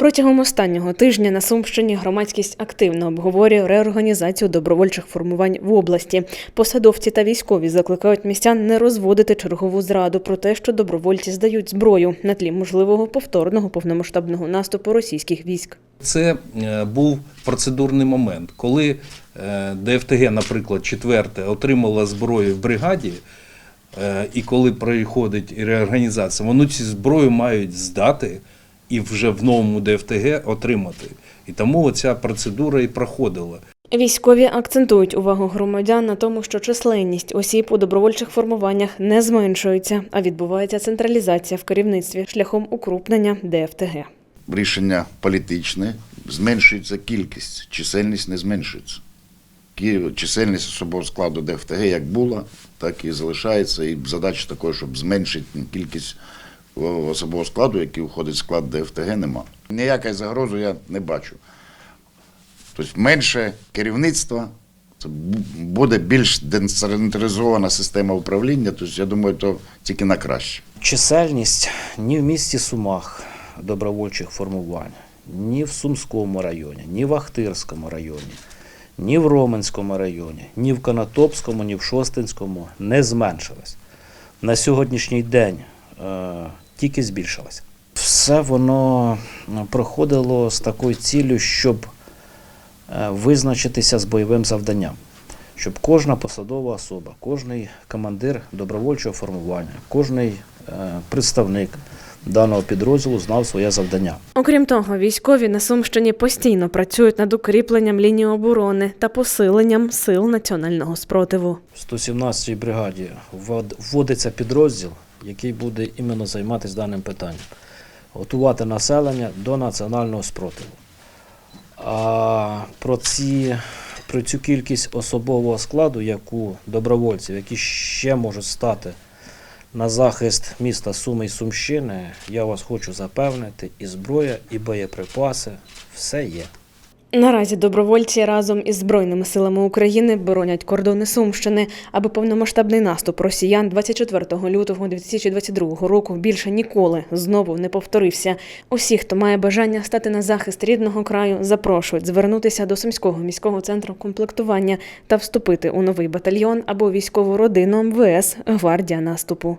Протягом останнього тижня на Сумщині громадськість активно обговорює реорганізацію добровольчих формувань в області. Посадовці та військові закликають містян не розводити чергову зраду про те, що добровольці здають зброю на тлі можливого повторного повномасштабного наступу російських військ. Це е, був процедурний момент, коли е, ДФТГ, наприклад, четверте отримала зброю в бригаді, е, і коли приходить реорганізація, вони цю зброю мають здати і вже в новому ДФТГ отримати. І тому ця процедура і проходила. Військові акцентують увагу громадян на тому, що численність осіб у добровольчих формуваннях не зменшується, а відбувається централізація в керівництві шляхом укрупнення ДФТГ. рішення політичне, зменшується кількість, чисельність не зменшується. Чисельність особового складу ДФТГ як була, так і залишається. І задача такої, щоб зменшити кількість особового складу, який входить в склад ДФТГ, нема. Ніякої загрози я не бачу. Тобто менше керівництва, буде більш децентралізована система управління. Тобто, я думаю, то тільки на краще. Чисельність ні в місті Сумах добровольчих формувань, ні в Сумському районі, ні в Ахтирському районі, ні в Роменському районі, ні в Конотопському, ні в Шостинському не зменшилась. На сьогоднішній день е, тільки збільшилась. Все воно е, проходило з такою ціллю, щоб е, визначитися з бойовим завданням. Щоб кожна посадова особа, кожний командир добровольчого формування, кожний е, представник даного підрозділу знав своє завдання. Окрім того, військові на Сумщині постійно працюють над укріпленням лінії оборони та посиленням сил національного спротиву. В 117-й бригаді вводиться підрозділ, який буде іменно займатися даним питанням, готувати населення до національного спротиву. А про, ці, про цю кількість особового складу, яку добровольців, які ще можуть стати на захист міста Суми і Сумщини, я вас хочу запевнити, і зброя, і боєприпаси все є. Наразі добровольці разом із Збройними силами України боронять кордони Сумщини, аби повномасштабний наступ росіян 24 лютого 2022 року більше ніколи знову не повторився. Усі, хто має бажання стати на захист рідного краю, запрошують звернутися до Сумського міського центру комплектування та вступити у новий батальйон або військову родину МВС Гвардія наступу.